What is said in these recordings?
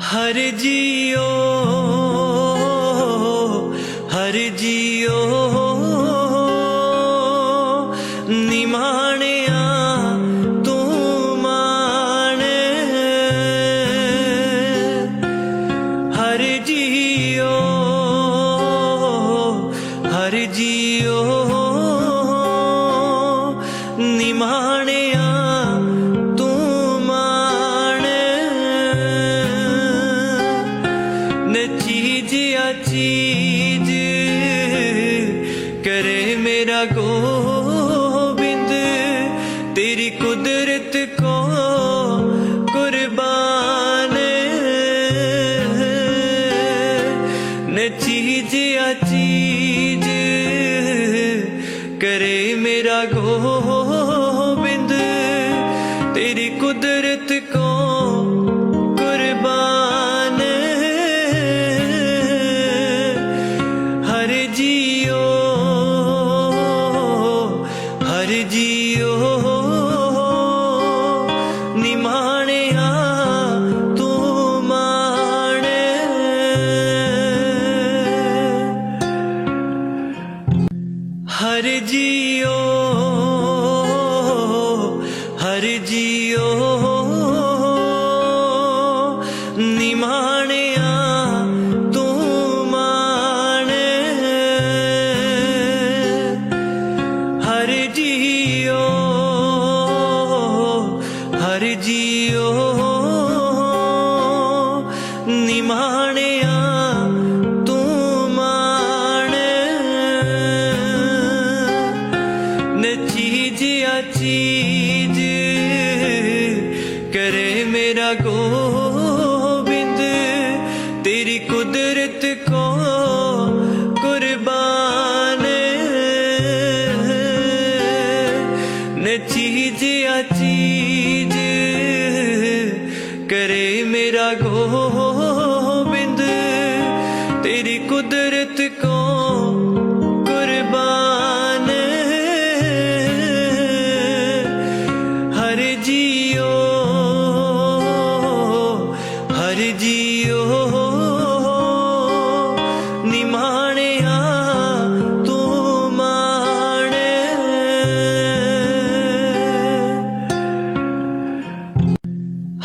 ਹਰ ਜੀਓ ਹਰ ਜੀਓ। ਨਿਮਾਣਿਆ ਤੂੰ ਮਾਣ। ਹਰ ਜੀਓ ਹਰ ਜੀ ਚੀਜ਼ ਆ ਚੀਜ਼ ਕਰੇ ਮੇਰਾ ਗੋਬਿੰਦ। ਤੇਰੀ ਕੁਦਰਤ ਕੋ ਕੁਰਬਾਨ। ਨ ਚੀਜ਼ ਆ ਚੀਜ਼ ਕਰੇ ਮੇਰਾ ਗੋਬਿੰਦ। ਤੇਰੀ ਕੁਦਰਤ ਹਰ ਜੀਓ ਹਰ ਜੀਓ ਨਿਮਾਣਿਆ ਤੂੰ ਮਾਣ। ਨਚੀ ਚੀਜ਼ ਆ ਚੀਜ਼ ਕਰੇ ਮੇਰਾ ਗੋਬਿੰਦ, ਤੇਰੀ ਕੁਦਰਤ ਕੋ ਨ ਚੀਜ਼ ਆ ਚੀਜ਼। ਕਰੇ ਮੇਰਾ ਗੋਬਿੰਦ ਤੇਰੀ ਕੁਦਰਤ ਕੋ ਕੁਰਬਾਨ। ਹਰ ਜੀਓ ਹਰ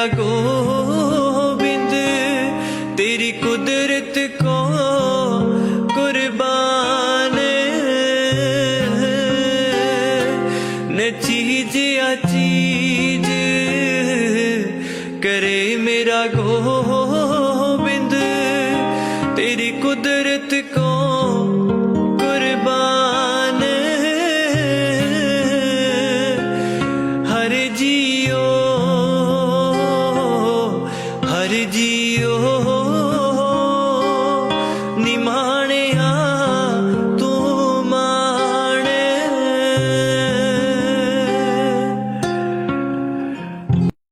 ਆ ਗੋਬਿੰਦ ਤੇਰੀ ਕੁਦਰਤ ਕੋ ਕੁਰਬਾਨ ਨ ਚੀਜ਼ ਆ ਚੀਜ਼ ਕਰੇ ਮੇਰਾ ਗੋਬਿੰਦ ਤੇਰੀ